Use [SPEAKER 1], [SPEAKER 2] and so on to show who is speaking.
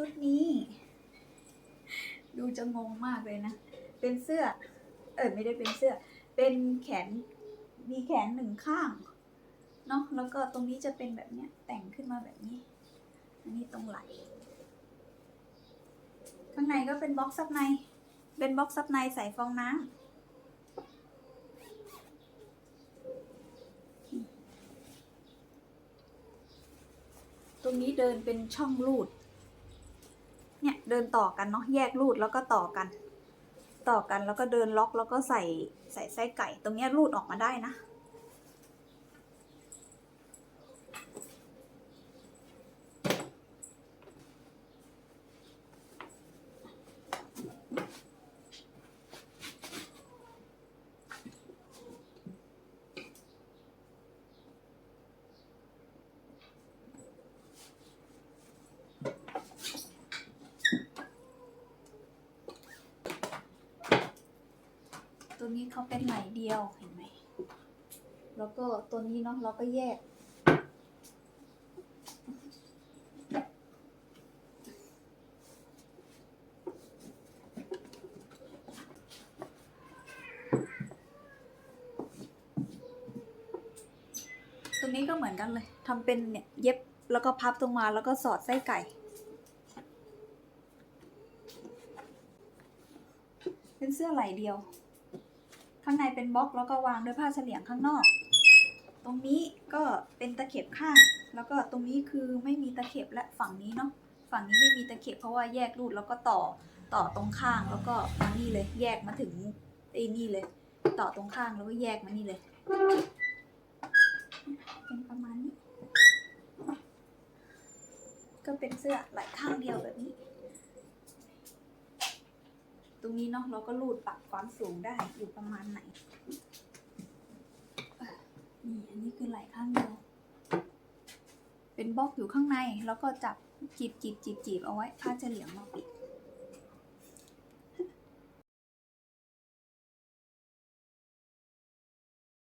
[SPEAKER 1] ชุดนี้ ดูจะงงมากเลยนะ เป็นเสื้อ เออไม่ได้เป็นเสื้อ เป็นแขน มีแขนหนึ่งข้างเนาะแล้วก็ตรงนี้จะเป็นแบบเนี้ย แต่งขึ้นมาแบบนี้ อันนี้ตรงไหล่ข้างในก็เป็นบ็อกซับใน เป็นบ็อกซ์ซับในใส่ฟองน้ำตรงนี้เดินเป็นช่องรูด เดินต่อกันเนาะแยกรูดแล้วก็ต่อกัน ต่อกันแล้วก็เดินล็อกแล้วก็ใส่ใส่ไส้ไก่ ตรงเนี้ยรูดออกมาได้นะ เขาเป็นไหลเดียวเห็นไหม แล้วก็ตัวนี้เนาะเราก็แยก ตรงนี้ก็เหมือนกันเลยทำเป็นเนี่ยเย็บแล้วก็พับตรงมาแล้วก็สอดไส้ไก่เป็นเสื้อไหลเดียว ข้างในเป็นบล็อกแล้วก็วางด้วยผ้าเฉลียงข้างนอก ตรงนี้ก็เป็นตะเข็บข้าง แล้วก็ตรงนี้คือไม่มีตะเข็บและฝั่งนี้เนาะฝั่งนี้ไม่มีตะเข็บเพราะว่าแยกรูดแล้วก็ต่อต่อตรงข้างแล้วก็มานี่เลย แยกมาถึงไอ้นี่เลย ต่อตรงข้างแล้วก็แยกมานี่เลย เป็นประมาณนี้ ก็เป็นเสื้อไหล่ข้างเดียวแบบนี้ ตรง นี้เนาะเราก็รูดปรับความสูงได้อยู่ประมาณไหน นี่อันนี้คือไหล่ข้างเดียว เป็นบล็อกอยู่ข้างใน แล้วก็จับจีบจีบจีบจีบเอาไว้ผ้าเฉลียงมาปิด